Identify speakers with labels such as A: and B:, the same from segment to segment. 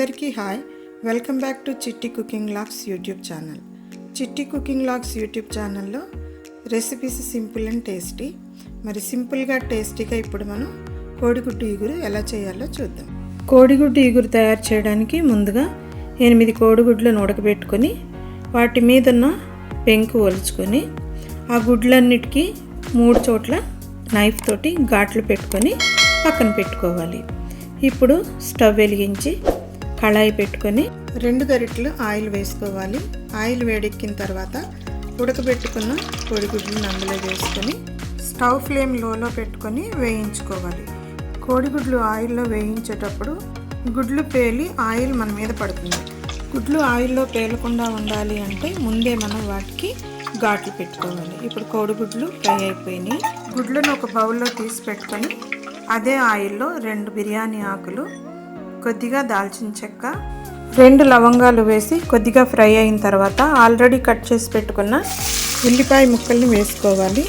A: అందరికీ hi. Welcome back to Chitti cooking logs YouTube channel. Chitti cooking logs YouTube ఛానల్లో recipes simple and tasty. మరి సింపుల్గా టేస్టీగా ఇప్పుడు మనం కోడిగుడ్డు ఇగురు ఎలా చేయాలో చూద్దాం. కోడిగుడ్డు ఇగురు తయారు చేయడానికి ముందుగా ఎనిమిది కోడిగుడ్లను ఉడకబెట్టుకొని వాటి మీదున్న పెంకు ఒలుచుకొని ఆ గుడ్లన్నిటికీ మూడు చోట్ల నైఫ్ తోటి ఘాట్లు పెట్టుకొని పక్కన పెట్టుకోవాలి. ఇప్పుడు స్టవ్ వెలిగించి కళాయి పెట్టుకొని రెండు గరిటెలు ఆయిల్ వేసుకోవాలి. ఆయిల్ వేడెక్కిన తర్వాత ఉడకబెట్టుకున్న కోడిగుడ్లను అందులో వేసుకొని స్టవ్ ఫ్లేమ్ లోలో పెట్టుకొని వేయించుకోవాలి. కోడిగుడ్లు ఆయిల్లో వేయించేటప్పుడు గుడ్లు పేలి ఆయిల్ మన మీద పడుతుంది. గుడ్లు ఆయిల్లో పేలకుండా ఉండాలి అంటే ముందే మనం వాటికి ఘాట్లు పెట్టుకోవాలి. ఇప్పుడు కోడిగుడ్లు ఫ్రై అయిపోయినాయి. గుడ్లను ఒక బౌల్లో తీసి పెట్టుకొని అదే ఆయిల్లో రెండు బిర్యానీ ఆకులు కొద్దిగా దాల్చిన చెక్క రెండు లవంగాలు వేసి కొద్దిగా ఫ్రై అయిన తర్వాత ఆల్రెడీ కట్ చేసి పెట్టుకున్న ఉల్లిపాయ ముక్కల్ని వేసుకోవాలి.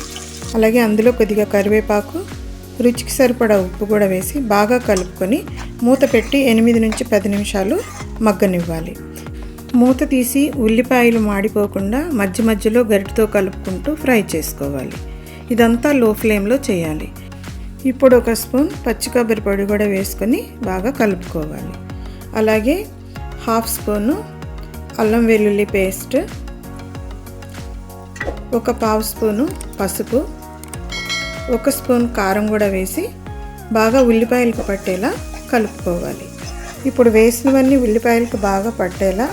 A: అలాగే అందులో కొద్దిగా కరివేపాకు రుచికి సరిపడా ఉప్పు కూడా వేసి బాగా కలుపుకొని మూత పెట్టి ఎనిమిది నుంచి పది నిమిషాలు మగ్గనివ్వాలి. మూత తీసి ఉల్లిపాయలు మాడిపోకుండా మధ్య మధ్యలో గరిటతో కలుపుకుంటూ ఫ్రై చేసుకోవాలి. ఇదంతా లో ఫ్లేమ్లో చేయాలి. ఇప్పుడు ఒక స్పూన్ పచ్చి కొబ్బరి పొడి కూడా వేసుకొని బాగా కలుపుకోవాలి. అలాగే హాఫ్ స్పూను అల్లం వెల్లుల్లి పేస్ట్ ఒక పావు స్పూను పసుపు ఒక స్పూన్ కారం కూడా వేసి బాగా ఉల్లిపాయలకు పట్టేలా కలుపుకోవాలి. ఇప్పుడు వేసినవన్నీ ఉల్లిపాయలకు బాగా పట్టేలా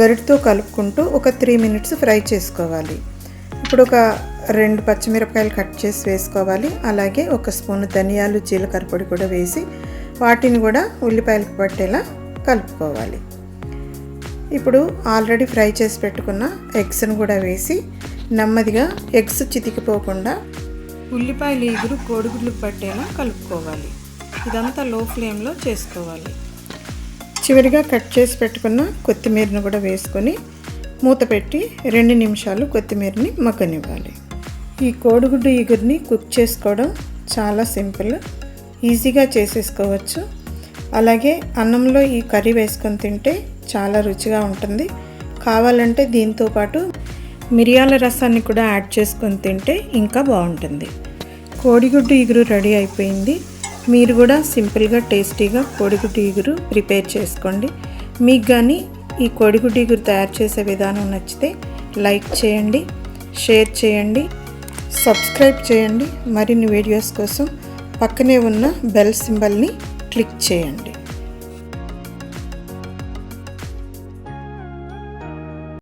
A: గరిటతో కలుపుకుంటూ ఒక త్రీ మినిట్స్ ఫ్రై చేసుకోవాలి. ఇప్పుడు ఒక రెండు పచ్చిమిరపకాయలు కట్ చేసి వేసుకోవాలి. అలాగే ఒక స్పూన్ ధనియాలు జీలకర్ర పొడి కూడా వేసి వాటిని కూడా ఉల్లిపాయలకు పట్టేలా కలుపుకోవాలి. ఇప్పుడు ఆల్రెడీ ఫ్రై చేసి పెట్టుకున్న ఎగ్స్ను కూడా వేసి నెమ్మదిగా ఎగ్స్ చితికిపోకుండా ఉల్లిపాయలు ఎగురు కోడిగుడ్లు పట్టేలా కలుపుకోవాలి. ఇదంతా లో ఫ్లేమ్లో చేసుకోవాలి. చివరిగా కట్ చేసి పెట్టుకున్న కొత్తిమీరను కూడా వేసుకొని మూత పెట్టి రెండు నిమిషాలు కొత్తిమీరని మగ్గనివ్వాలి. ఈ కోడిగుడ్డు ఇగురిని కుక్ చేసుకోవడం చాలా సింపుల్ ఈజీగా చేసేసుకోవచ్చు. అలాగే అన్నంలో ఈ కర్రీ వేసుకొని తింటే చాలా రుచిగా ఉంటుంది. కావాలంటే దీంతో పాటు మిరియాల రసాన్ని కూడా యాడ్ చేసుకొని తింటే ఇంకా బాగుంటుంది. కోడిగుడ్డు ఇగురు రెడీ అయిపోయింది. మీరు కూడా సింపుల్గా టేస్టీగా కోడిగుడ్డు ఇగురు ప్రిపేర్ చేసుకోండి. మీకు కానీ ఈ కోడిగుడ్డు ఇగురు తయారు చేసే విధానం నచ్చితే లైక్ చేయండి షేర్ చేయండి. సబ్స్క్రైబ్ చేయండి. మరిన్ని వీడియోస్ కోసం పక్కనే ఉన్న బెల్ సింబల్ని క్లిక్ చేయండి.